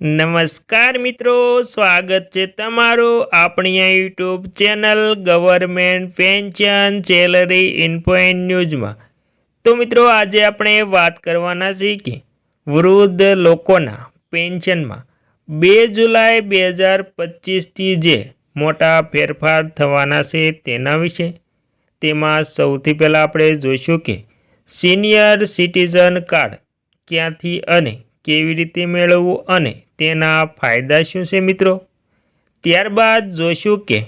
નમસ્કાર મિત્રો, સ્વાગત છે તમારું આપણી આ YouTube channel government pension salary info in ન્યૂઝમાં. તો મિત્રો, આજે આપણે વાત કરવાના છીએ કે વૃદ્ધ લોકોના પેન્શનમાં બે જુલાઈ બે હજાર પચીસથી જે મોટા ફેરફાર થવાના છે તેના વિશે તેમાં સૌથી પહેલાં આપણે જોઈશું કે સિનિયર સિટીઝન કાર્ડ ક્યાંથી અને કેવી રીતે મેળવવું અને તેના ફાયદા શું છે મિત્રો? ત્યારબાદ જોઈશું કે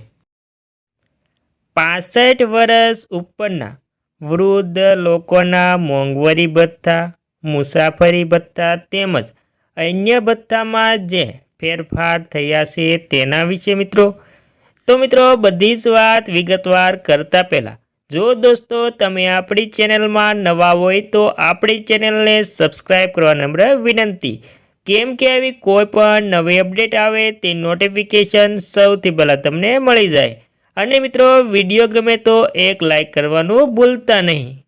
પાસઠ વર્ષ ઉપરના વૃદ્ધ લોકોના મોંઘવારી ભથ્થા, મુસાફરી ભથ્થા તેમજ અન્ય ભથ્થામાં જે ફેરફાર થયા છે તેના વિશે મિત્રો. તો મિત્રો, બધી જ વાત વિગતવાર કરતાં પહેલાં જો દોસ્તો તમે આપણી ચેનલમાં નવા હોય તો આપણી ચેનલને સબસ્ક્રાઈબ કરવા નમ્ર વિનંતી. કેમ કે આવી કોઈ પણ નવી અપડેટ આવે તે નોટિફિકેશન સૌથી પહેલાં તમને મળી જાય. અને મિત્રો, વીડિયો ગમે તો એક લાઈક કરવાનું ભૂલતા નહીં.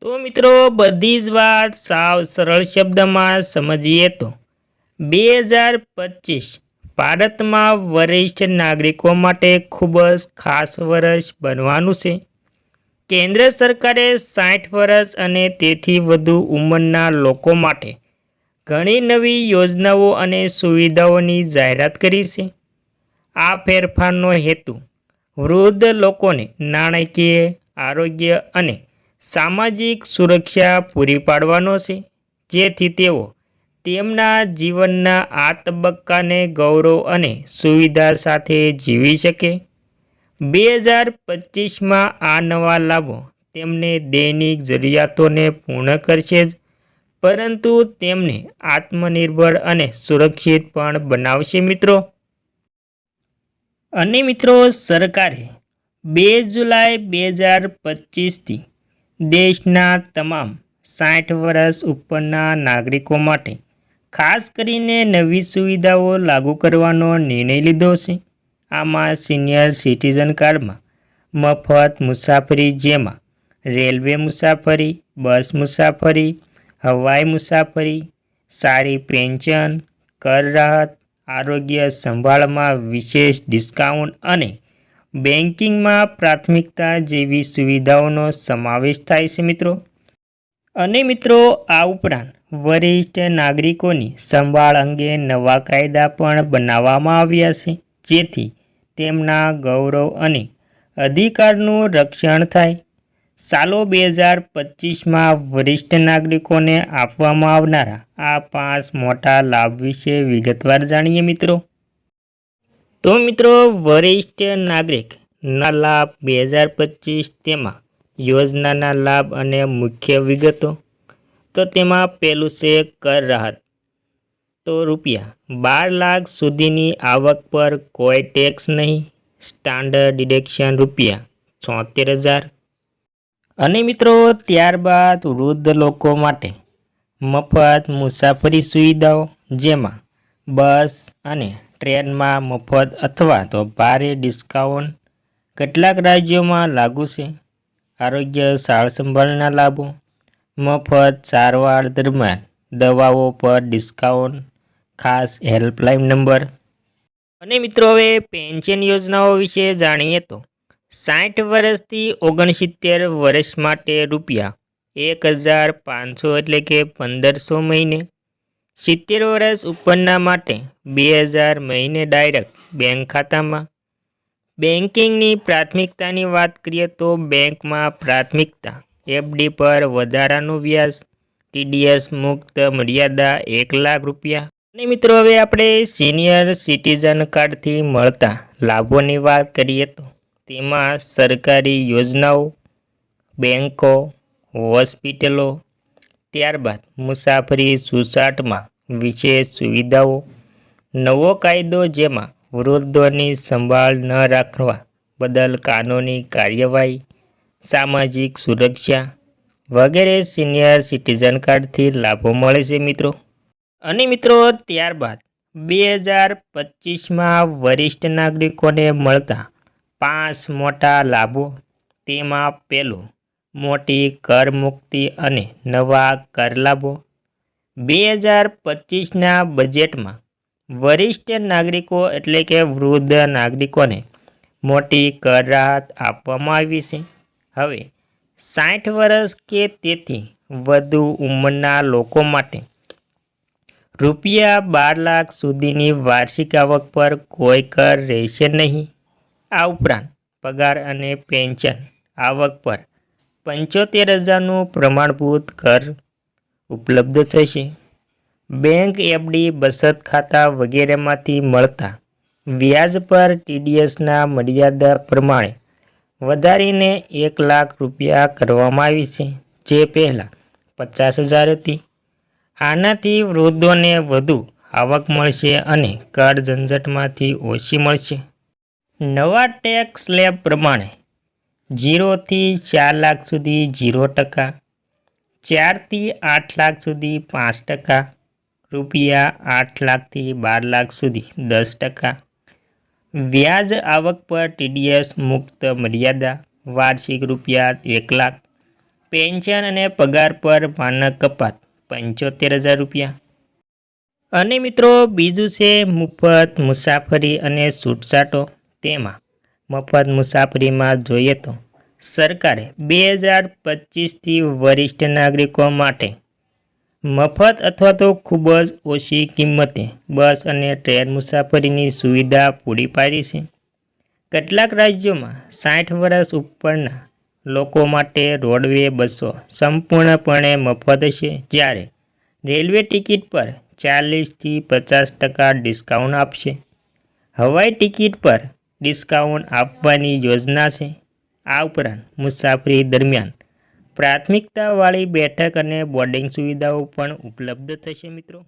તો મિત્રો, બધી જ વાત સાવ સરળ શબ્દમાં સમજીએ તો. બે હજાર પચીસ ભારતમાં વરિષ્ઠ નાગરિકો માટે ખૂબ જ ખાસ વર્ષ બનવાનું છે. કેન્દ્ર સરકારે સાઠ વર્ષ અને તેથી વધુ ઉંમરના લોકો માટે ઘણી નવી યોજનાઓ અને સુવિધાઓની જાહેરાત કરી છે. આ ફેરફારનો હેતુ વૃદ્ધ લોકોને નાણાકીય, આરોગ્ય અને સામાજિક સુરક્ષા પૂરી પાડવાનો છે. જેથી તેઓ તેમના જીવનના આ તબક્કાને ગૌરવ અને સુવિધા સાથે જીવી શકે. બે હજાર પચીસમાં આ નવા લાભો તેમને દૈનિક જરૂરિયાતોને પૂર્ણ કરશે જ, પરંતુ તેમને આત્મનિર્ભર અને સુરક્ષિત પણ બનાવશે મિત્રો. અને મિત્રો, સરકારે બે જુલાઈ બે હજાર પચીસથી દેશના તમામ સાઠ વર્ષ ઉપરના નાગરિકો માટે ખાસ કરીને નવી સુવિધાઓ લાગુ કરવાનો નિર્ણય લીધો છે. આમાં સિનિયર સિટીઝન કાર્ડમાં મફત મુસાફરી જેમાં રેલવે મુસાફરી, બસ મુસાફરી, હવાઈ મુસાફરી, સારી પેન્શન, કર રાહત, આરોગ્ય સંભાળમાં વિશેષ ડિસ્કાઉન્ટ અને બેન્કિંગમાં પ્રાથમિકતા જેવી સુવિધાઓનો સમાવેશ થાય છે મિત્રો. અને મિત્રો, આ ઉપરાંત વરિષ્ઠ નાગરિકોની સંભાળ અંગે નવા કાયદા પણ બનાવવામાં આવ્યા છે, જેથી તેમના ગૌરવ અને અધિકારનું રક્ષણ થાય. સાલો બે હજાર પચીસમાં વરિષ્ઠ નાગરિકોને આપવામાં આવનારા આ પાંચ મોટા લાભ વિશે વિગતવાર જાણીએ મિત્રો. તો મિત્રો, વરિષ્ઠ નાગરિકના લાભ બે હજાર પચીસ તેમાં યોજનાના લાભ અને મુખ્ય વિગતો. તો તેમાં પહેલું છે કર રાહત. તો રૂપિયા. બાર લાખ સુધીની આવક પર કોઈ ટેક્સ નહીં. સ્ટાન્ડર્ડ ડિડક્શન રૂપિયા છોતેર હજાર. અને મિત્રો, ત્યારબાદ વૃદ્ધ લોકો માટે મફત મુસાફરી સુવિધાઓ, જેમાં બસ અને ટ્રેનમાં મફત અથવા તો ભારે ડિસ્કાઉન્ટ કેટલાક રાજ્યોમાં લાગુ છે. આરોગ્ય સારસંભાળના લાભો મફત સારવાર દરમિયાન દવાઓ પર ડિસ્કાઉન્ટ, ખાસ હેલ્પલાઇન નંબર. અને મિત્રો, હવે પેન્શન યોજનાઓ વિશે જાણીએ તો સાઠ વર્ષથી ઓગણસિત્તેર વર્ષ માટે રૂપિયા એક હજાર પાંચસો એટલે કે પંદરસો મહિને. સિત્તેર વર્ષ ઉપરના માટે બે હજાર મહિને ડાયરેક્ટ બેંક ખાતામાં. બેન્કિંગની પ્રાથમિકતાની વાત કરીએ તો બેંકમાં પ્રાથમિકતા એફડી પર વધારાનું વ્યાજ, ટીડીએસ મુક્ત મર્યાદા એક લાખ રૂપિયા. અને મિત્રો, હવે આપણે સિનિયર સિટીઝન કાર્ડથી મળતા લાભોની વાત કરીએ તો તેમાં સરકારી યોજનાઓ બેન્કો હોસ્પિટલો, ત્યારબાદ મુસાફરી સુસાટમાં વિશેષ સુવિધાઓ, નવો કાયદો જેમાં વૃદ્ધોની સંભાળ ન રાખવા બદલ કાનૂની કાર્યવાહી સામાજિક સુરક્ષા વગેરે સિનિયર સિટીઝન કાર્ડથી લાભો મળે છે મિત્રો. અને મિત્રો, ત્યારબાદ બે હજાર પચીસમાં વરિષ્ઠ નાગરિકોને મળતા પાંચ મોટા લાભો. તેમાં પહેલું, મોટી કર મુક્તિ અને નવા કર લાભો. બે હજાર પચીસના બજેટમાં વરિષ્ઠ નાગરિકો એટલે કે વૃદ્ધ નાગરિકોને મોટી કર રાહત આપવામાં આવી છે. હવે સાઠ વર્ષ કે તેથી વધુ ઉંમરના લોકો માટે રૂપિયા બાર લાખ સુધીની વાર્ષિક આવક પર કોઈ કર રહેશે નહીં. આ ઉપરાંત પગાર અને પેન્શન આવક પર પંચોતેર હજારનું પ્રમાણભૂત કર ઉપલબ્ધ થશે. બેંક એફડી બચત ખાતા વગેરેમાંથી મળતા વ્યાજ પર ટીડીએસના મર્યાદા પ્રમાણે વધારીને એક લાખ રૂપિયા કરવામાં આવી છે. જે પહેલાં પચાસ હજાર હતી. આનાથી વૃદ્ધોને વધુ આવક મળશે અને કર ઝંઝટમાંથી ઓછી મળશે. નવા ટેક્સ સ્લેબ પ્રમાણે જીરોથી ચાર લાખ સુધી જીરો ટકા, ચારથી આઠ લાખ સુધી પાંચ ટકા, રૂપિયા આઠ લાખથી બાર લાખ સુધી દસ ટકા વ્યાજ આવક પર ટીડીએસ મુક્ત મર્યાદા, વાર્ષિક રૂપિયા એક લાખ, પેન્શન અને પગાર પર માનક કપાત, પંચોતેર હજાર રૂપિયા. અને મિત્રો, બીજું છે મફત મુસાફરી અને છૂટછાટો. તેમાં મફત મુસાફરીમાં જોઈએ તો સરકારે બે હજાર પચીસથી વરિષ્ઠ નાગરિકો માટે મફત અથવા તો ખૂબ જ ઓછી કિંમતે બસ અને ટ્રેન મુસાફરીની સુવિધા પૂરી પાડી છે. કેટલાક રાજ્યોમાં સાઠ વર્ષ ઉપરના લોકો માટે રોડવે બસો સંપૂર્ણપણે મફત છે, જ્યારે રેલવે ટિકિટ પર ચાલીસથી પચાસ ટકા ડિસ્કાઉન્ટ આપશે. હવાઈ ટિકિટ પર ડિસ્કાઉન્ટ આપવાની યોજના છે. આ ઉપરાંત મુસાફરી દરમિયાન પ્રાથમિકતાવાળી બેઠક અને બોર્ડિંગ સુવિધાઓ પણ ઉપલબ્ધ થશે મિત્રો.